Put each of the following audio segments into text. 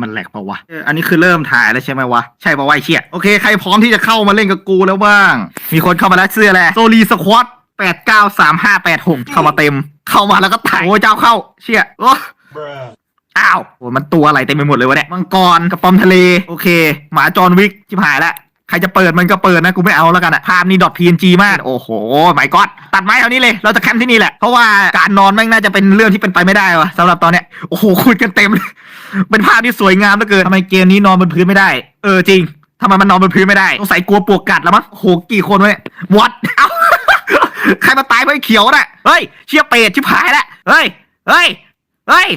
มันแหลกปะวะเอออันนี้คือเริ่มถ่ายแล้วใช่ไหมวะ ใช่ปะวะไอ้เชี่ยโอเค ใครพร้อมที่จะเข้ามาเล่นกับกูแล้วบ้าง มีคนเข้ามาแล้วเสื้อแหละโซลีสควอตแปดเก้าสามห้าแปดหกเข้ามาเต็ม เข้ามาแล้วก็ถ่ายโอ้เจ้าเข้า เชี่ยโอ้อ้าวโอ้มันตัวอะไรเต็มไปหมดเลยวะเนี่ย มังกรกระป๋อมทะเล โอเค หมาจอห์นวิกชิบหายละ ใครจะเปิดมันก็เปิดนะกูไม่เอาแล้วกันอะภาพนี้ดอท PNG มาก โอ้โหไม่กอดตัดไม้เท่านี้เลย เราจะแคมป์ที่นี่แหละ เพราะว่าการนอนแม่งน่าจะเป็นเรื่องที่เป็นไปไม่ได้วะสำหรับตอนเนี้ยโอ้โหคุยกันเต็มเลยเป็นภาพที่สวยงามเหลือเกินทำไมเกมนี้นอนบนพื้นไม่ได้ เออจริงทำไมมันนอนบนพื้นไม่ได้ต้องใส่กลัวปวกกัดแล้วมั้งโอ้โหกี่คนวะเนี่ยวัดเอ้าใครมาตายเพราะไอ้เขียวน่ะเฮ้ยเชี่ยเป็ดชิบหายละเฮ้ยเฮ้ยเฮ้ย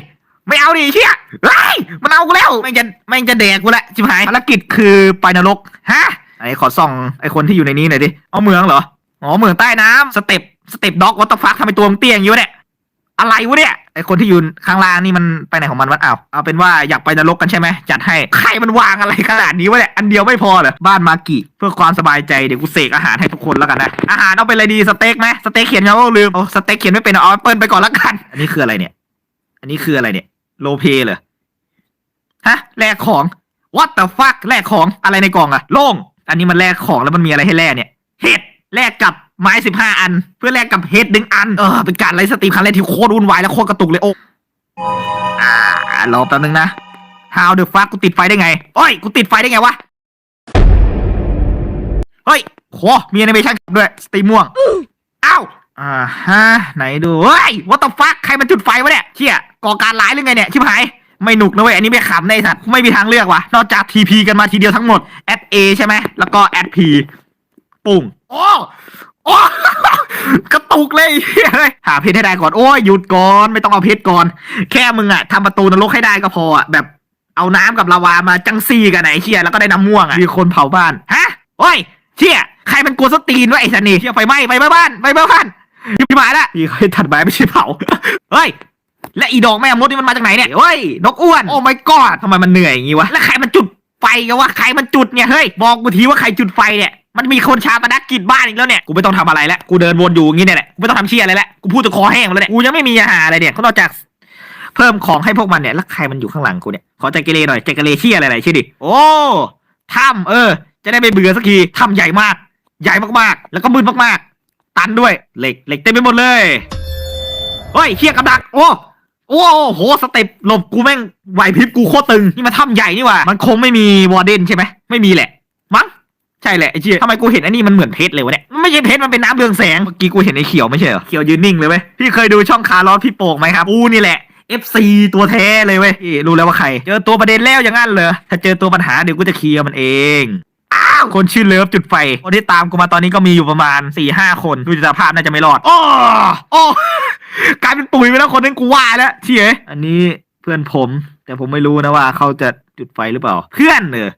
ไม่เอาดิเชี่ยเฮ้ยมันเอากูแล้วแม่งจะแม่งจะแดกกูละชิบหายภารกิจคือไปนรกฮะไอ้ขอส่องไอ้คนที่อยู่ในนี้หน่อยดิเอาเมืองเหรออ๋อเมืองใต้น้ำสเต็ปสเต็ปด็อกวัตฟักทำไมตัวมันเตี้ยอย่างนี้วะเนี่ยอะไรวะเนี่ยไอคนที่อยู่ข้างล่างนี่มันไปไหนของมันวะอ้าวเอาเป็นว่าอยากไปนรกกันใช่ไหมจัดให้ใครมันวางอะไรขนาดนี้วะเนี่ยอันเดียวไม่พอเหรอบ้านมากิเพื่อความสบายใจเดี๋ยวกูเสกอาหารให้ทุกคนแล้วกันนะอาหารเอาเป็นอะไรดีสเต็กไหมสเต็กเขียนยังว่าลืมโอ้สเต็กเขียนไม่เป็นเอาแอปเปิลไปก่อนแล้วกัน อันนี้คืออะไรเนี่ย อันนี้คืออะไรเนี่ย โลเพเหรอฮะแลกของ what the fuck แลกของอะไรในกล่องอะโล่ง อันนี้มันแลกของแล้วมันมีอะไรให้แลกเนี่ยเห็ดแลกกับไม้สิบห้าอัน เพื่อแลกกับเห็ดหนึ่งอัน เออเป็นการไลฟ์สตรีมครั้งแรกที่โคตรวุ่นวายและโคตรกระตุกเลยโอ้อ่ารอแป๊บนึงนะ how the fuck กูติดไฟได้ไงโอ้ยกูติดไฟได้ไงวะเฮ้ยโหมีแอนิเมชันด้วยสตรีมม่วงอ้าวอ่าฮะไหนดูเฮ้ย what the fuck ใครมันจุดไฟวะเนี่ยเชี่ย ก่อการร้ายหรือไงเนี่ยชิบหายไม่หนุกนะเว้ยอันนี้ไม่ขำในะไอ้สัตว์ไม่มีทางเลือกว่ะนอกจาก TP กันมาทีเดียวทั้งหมด at A ใช่ไหมแล้วก็ at P ปุ่งโอ้โอ้กระตุกเลยเฮ้ยหาเพชรให้ได้ก่อนโอ้ยหยุดก่อนไม่ต้องเอาเพชรก่อน แค่มึงอะทำประตูนรกให้ได้ก็พออะแบบเอาน้ำกับลาวามาจังซี่กันไหนเชี่ยแล้วก็ได้น้ำม่วงอะมีคนเผาบ้านฮะโอ้ยเชี่ยใครมันกลัวสตีนวะไอ้สันนี่เชี่ยไฟไหม้ไฟไหม้บ้านไฟไหม้บ้านพี่หมายละพี่เคยถัดไม้ไม่ใช่เผาเฮ้ย และอีดอกแม่มดนี่มันมาจากไหนเนี่ยเฮ้ยนกอ้วนโอ้ my god ทำไมมันเหนื่อยอย่างงี้วะแล้วใครมันจุดไฟกันวะใครมันจุดเนี่ยเฮ้ยบอกกูทีว่าใครจุดไฟเนี่ยมันมีคนชาปนกิจบ้านอีกแล้วเนี่ย กูไม่ต้องทำอะไรแล้ว กูเดินวนอยู่อย่างงี้เนี่ยแหละ กูไม่ต้องทำเชี่ยอะไรแล้ว กูพูดจนคอแห้งแล้วเนี่ย กูยังไม่มีอาหารอะไรเนี่ยก็นอกจากเพิ่มของให้พวกมันเนี่ย แล้วใครมันอยู่ข้างหลังกูเนี่ย ขอใจเกเรหน่อยใจเกเรเชี่ยอะไรๆเชี่ยดิ โอ้ถ้ำเออ จะได้ไม่เบื่อสักทีถ้ำใหญ่มาก ใหญ่มากๆ แล้วก็มืดมากๆ ตันด้วย เหล็ก เหล็กเต็มไปหมดเลย เฮ้ยเชี่ยกับดัก โอ้ โอ้โหสเต็ปหลบกูแม่งไหวพริบกูโคตรตึงนี่มาถ้ำใหญ่นี่หว่า มันคงไม่มีวอร์เดนใช่ไหมไม่มีแหละมั้งใช่แหละไอ้เชี่ยทำไมกูเห็นอันนี้มันเหมือนเพชรเลยวะเนี่ยมันไม่ใช่เพชรมันเป็นน้ำเรืองแสงเมื่อกี้กูเห็นไอ้เขียวไม่ใช่เหรอเขียวยืนนิ่งเลยเว้ยพี่เคยดูช่องคาร์ลอสพี่โป่งไหมครับกูนี่แหละ FC ตัวแท้เลยเว้ยพี่รู้แล้วว่าใคร เจอตัวประเด็นแล้วอย่างนั้นเหรอถ้าเจอตัวปัญหาเดี๋ยวกูจะเคลียร์มันเอง อ้าวคนชื่อเลิฟจุดไฟ คนที่ตามกูมาตอนนี้ก็มีอยู่ประมาณ4ี่ห้าคน ดูจากสภาพน่าจะไม่รอด โอ้โอ้กลายเป็นปุ๋ยไปแล้วคนนึงกูว่าแล้วเชี่ยอันนี้เพื่อนผม แต่ผมไม่รู้นะว่าเขาจะจุดไฟหรือเปล่า เพื่อนเหรอ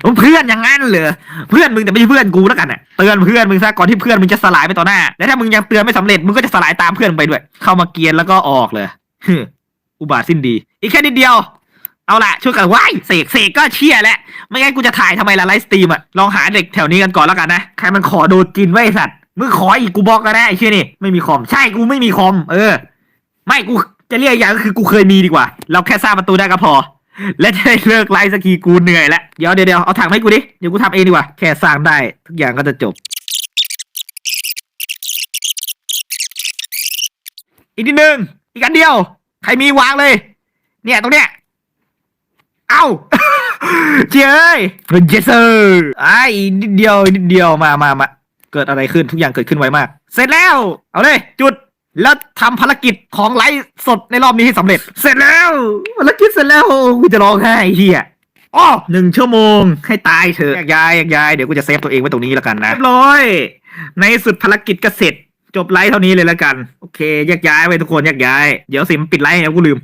โอ้เพื่อนอย่างนั้นเหรอเพื่อนมึงแต่ไม่ใช่เพื่อนกูแล้วกันน่ะเตือนเพื่อนมึงซะก่อนที่เพื่อนมึงจะสลายไปต่อหน้า และถ้ามึงยังเตือนไม่สำเร็จมึงก็จะสลายตามเพื่อนมึงไปด้วย เข้ามาเกียนแล้วก็ออกเลยฮึอุบาทสิ้นดี อีกแค่นิดเดียว เอาละช่วยกันไหว้เสกเสกก็เชี่ยแหละ ไม่งั้นกูจะถ่ายทำไมล่ะไลฟ์สตรีมอะลองหาเด็กแถวนี้กันก่อนแล้วกันนะ ใครมันขอโดนจินไว้ไอ้สัตว์ มึงขออีกกูบอกแล้วนะไอ้เชี่ยนี่ ไม่มีคอม ใช่กูไม่มีคอม เออ ไม่กูจะเรียกอย่างก็คือกูเคยมีดีกว่า เราแค่สร้างประตูได้ก็พอ และจะได้เลิกไลฟ์สกีกูเหนื่อยแล้ว เดี๋ยวเดี๋ยวเดี๋ยวเอาถังให้กูดิ เดี๋ยวกูทำเองดีกว่า แค่สร้างได้ทุกอย่างก็จะจบ อีกนิดนึง อีกอันเดียว ใครมีวางเลย เนี่ยตรงเนี้ย เอ้า เจ้ยเจเซอร์ไอ้นิดเดียวนิดเดียวมามามาเกิดอะไรขึ้นทุกอย่างเกิดขึ้นไวมาก เสร็จแล้ว เอาเลย จุด แล้วทำภารกิจของไลฟ์สดในรอบนี้ให้สำเร็จ เสร็จแล้วภารกิจเสร็จแล้วกูจะร้องไห้เฮียอ้อหนึ่งชั่วโมงให้ตายเถอะยกย้ายยกย้ายเดี๋ยวกูจะเซฟตัวเองไว้ตรงนี้แล้วกันนะเรียบร้อย ในสุดภารกิจก็เสร็จจบไลฟ์เท่านี้เลยแล้วกัน โอเคแยกย้ายไว้ทุกคนแยกย้าย เดี๋ยวสิมปิดไลฟ์แล้วกูลืม